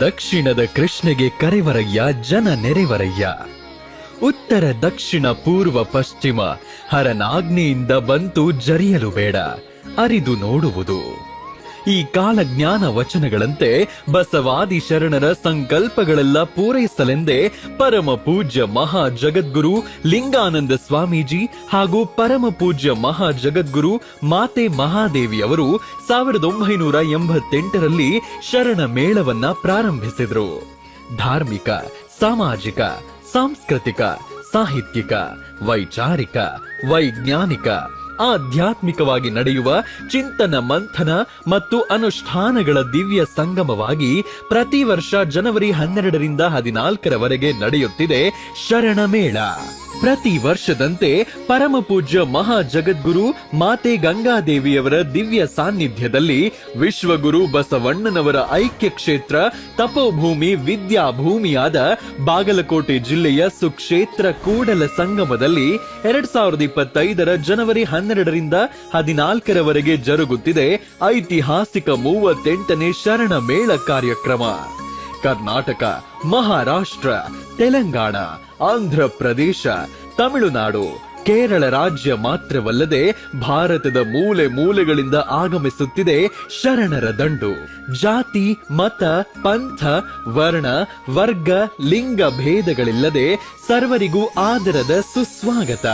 ದಕ್ಷಿಣದ ಕೃಷ್ಣಗೆ ಕರೆವರಯ್ಯ ಜನ ನೆರೆವರಯ್ಯ. ಉತ್ತರ, ದಕ್ಷಿಣ, ಪೂರ್ವ, ಪಶ್ಚಿಮ ಹರನಾಗ್ನೆಯಿಂದ ಬಂತು ಜರಿಯಲು ಬೇಡ. ಅರಿದು ನೋಡುವುದು. ಈ ಕಾಲಜ್ಞಾನ ವಚನಗಳಂತೆ ಬಸವಾದಿ ಶರಣರ ಸಂಕಲ್ಪಗಳೆಲ್ಲ ಪೂರೈಸಲೆಂದೇ ಪರಮ ಪೂಜ್ಯ ಮಹಾ ಜಗದ್ಗುರು ಲಿಂಗಾನಂದ ಸ್ವಾಮೀಜಿ ಹಾಗೂ ಪರಮ ಪೂಜ್ಯ ಮಹಾ ಜಗದ್ಗುರು ಮಾತೆ ಮಹಾದೇವಿ ಅವರು ಸಾವಿರದ ಒಂಬೈನೂರ ಎಂಬತ್ತೆಂಟರಲ್ಲಿ ಶರಣ ಮೇಳವನ್ನ ಪ್ರಾರಂಭಿಸಿದರು. ಧಾರ್ಮಿಕ, ಸಾಮಾಜಿಕ, ಸಾಂಸ್ಕೃತಿಕ, ಸಾಹಿತ್ಯಿಕ, ವೈಚಾರಿಕ, ವೈಜ್ಞಾನಿಕ ಆಧ್ಯಾತ್ಮಿಕವಾಗಿ ನಡೆಯುವ ಚಿಂತನ ಮಂಥನ ಮತ್ತು ಅನುಷ್ಠಾನಗಳ ದಿವ್ಯ ಸಂಗಮವಾಗಿ ಪ್ರತಿ ವರ್ಷ ಜನವರಿ ಹನ್ನೆರಡರಿಂದ ಹದಿನಾಲ್ಕರವರೆಗೆ ನಡೆಯುತ್ತಿದೆ ಶರಣ ಮೇಳ ಪ್ರತಿ ವರ್ಷದಂತೆ ಪರಮ ಪೂಜ್ಯ ಮಹಾ ಜಗದ್ಗುರು ಮಾತೆ ಗಂಗಾದೇವಿಯವರ ದಿವ್ಯ ಸಾನ್ನಿಧ್ಯದಲ್ಲಿ ವಿಶ್ವಗುರು ಬಸವಣ್ಣನವರ ಐಕ್ಯ ಕ್ಷೇತ್ರ ತಪೋಭೂಮಿ ವಿದ್ಯಾಭೂಮಿಯಾದ ಬಾಗಲಕೋಟೆ ಜಿಲ್ಲೆಯ ಸುಕ್ಷೇತ್ರ ಕೂಡಲ ಸಂಗಮದಲ್ಲಿ ಎರಡ್ ಸಾವಿರದ ಇಪ್ಪತ್ತೈದರ ಜನವರಿ ಹನ್ನೆರಡರಿಂದ ಹದಿನಾಲ್ಕರವರೆಗೆ ಜರುಗುತ್ತಿದೆ ಐತಿಹಾಸಿಕ ಮೂವತ್ತೆಂಟನೇ ಶರಣ ಮೇಳ ಕಾರ್ಯಕ್ರಮ. ಕರ್ನಾಟಕ, ಮಹಾರಾಷ್ಟ್ರ, ತೆಲಂಗಾಣ, ಆಂಧ್ರ ಪ್ರದೇಶ ತಮಿಳುನಾಡು. ಕೇರಳ ರಾಜ್ಯ ಮಾತ್ರವಲ್ಲದೆ ಭಾರತದ ಮೂಲೆ ಮೂಲೆಗಳಿಂದ ಆಗಮಿಸುತ್ತಿದೆ ಶರಣರ ದಂಡು. ಜಾತಿ, ಮತ, ಪಂಥ, ವರ್ಣ, ವರ್ಗ, ಲಿಂಗ ಭೇದಗಳಿಲ್ಲದೆ ಸರ್ವರಿಗೂ ಆದರದ ಸುಸ್ವಾಗತ.